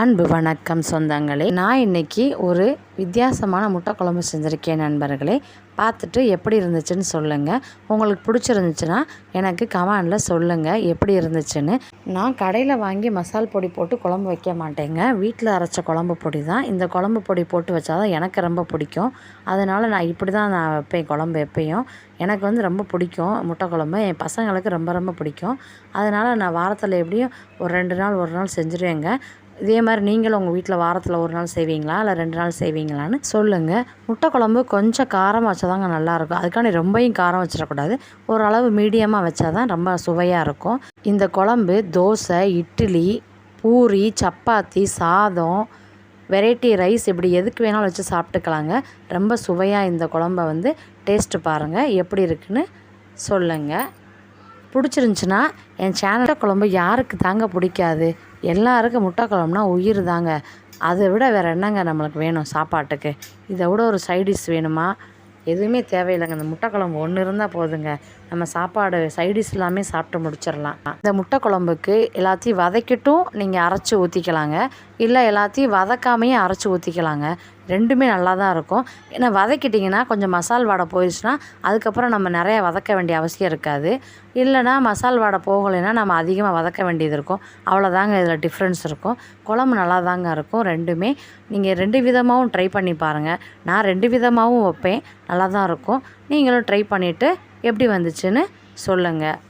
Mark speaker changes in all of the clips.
Speaker 1: அன்பு வணக்கம் சொந்தங்களே. நான் இன்னைக்கு ஒரு வித்தியாசமான முட்டை குழம்பு செஞ்சுருக்கேன் நண்பர்களே. பார்த்துட்டு எப்படி இருந்துச்சுன்னு சொல்லுங்கள் உங்களுக்கு பிடிச்சிருந்துச்சுன்னா எனக்கு கமெண்டில் சொல்லுங்கள் எப்படி இருந்துச்சுன்னு. நான் கடையில் வாங்கி மசால் பொடி போட்டு குழம்பு வைக்க மாட்டேங்க. வீட்டில் அரைச்ச குழம்பு பொடி தான். இந்த குழம்பு பொடி போட்டு வச்சா தான் எனக்கு ரொம்ப பிடிக்கும். அதனால் நான் இப்படி தான் நான் வைப்பேன் குழம்பு எப்பயும். எனக்கு வந்து ரொம்ப பிடிக்கும் முட்டை குழம்பு. என் பசங்களுக்கு ரொம்ப ரொம்ப பிடிக்கும். அதனால் நான் வாரத்தில் எப்படியும் ஒரு ரெண்டு நாள் ஒரு நாள் செஞ்சுருவேங்க. இதே மாதிரி நீங்களும் உங்கள் வீட்டில் வாரத்தில் ஒரு நாள் செய்வீங்களா? இல்லை ரெண்டு நாள் செய்வீங்களான்னு சொல்லுங்கள் முட்டை குழம்பு கொஞ்சம் காரமாக வச்சாதாங்க நல்லாயிருக்கும். அதுக்காண்டி ரொம்பையும் காரம் வச்சிடக்கூடாது. ஓரளவு மீடியமாக வச்சா தான் ரொம்ப சுவையாக இருக்கும். இந்த குழம்பு தோசை இட்லி பூரி சப்பாத்தி சாதம் வெரைட்டி ரைஸ் இப்படி எதுக்கு வேணாலும் வச்சு சாப்பிட்டுக்கலாங்க. ரொம்ப சுவையாக இந்த குழம்ப வந்து டேஸ்ட்டு பாருங்கள் எப்படி இருக்குன்னு சொல்லுங்கள் பிடிச்சிருந்துச்சின்னா என் சேனல் குழம்பு யாருக்கு தாங்க பிடிக்காது? எல்லாருக்கும் முட்டை குழம்புனா உயிர் தாங்க. அதை விட வேறு என்னங்க நம்மளுக்கு வேணும் சாப்பாட்டுக்கு? இதை விட ஒரு சைடிஷ் வேணுமா? எதுவுமே தேவையில்லைங்க. இந்த முட்டை குழம்பு ஒன்று இருந்தால் போதுங்க. நம்ம சாப்பாடு சைடிஷ் எல்லாமே சாப்பிட்டு முடிச்சிடலாம். இந்த முட்டை குழம்புக்கு எல்லாத்தையும் வதக்கிட்டும் நீங்கள் அரைச்சி ஊற்றிக்கலாங்க இல்லை எல்லாத்தையும் வதக்காமையும் அரைச்சி ஊற்றிக்கலாங்க ரெண்டுமே நல்லா தான் இருக்கும். ஏன்னா வதக்கிட்டிங்கன்னா கொஞ்சம் மசால் வாடை போயிடுச்சுன்னா அதுக்கப்புறம் நம்ம நிறையா வதக்க வேண்டிய அவசியம் இருக்காது. இல்லைனா மசால் வாடை போகலைன்னா நம்ம அதிகமாக வதக்க வேண்டியது இருக்கும். அவ்வளோதாங்க இதில் டிஃப்ரென்ஸ் இருக்கும். குழம்பு நல்லா தாங்க இருக்கும் ரெண்டுமே. நீங்கள் ரெண்டு விதமாகவும் ட்ரை பண்ணி பாருங்கள் நான் ரெண்டு விதமாகவும் வைப்பேன். நல்லா தான் இருக்கும். நீங்களும் ட்ரை பண்ணிவிட்டு எப்படி வந்துச்சுன்னு சொல்லுங்கள்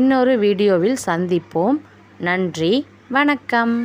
Speaker 1: இன்னொரு வீடியோவில் சந்திப்போம். நன்றி வணக்கம்.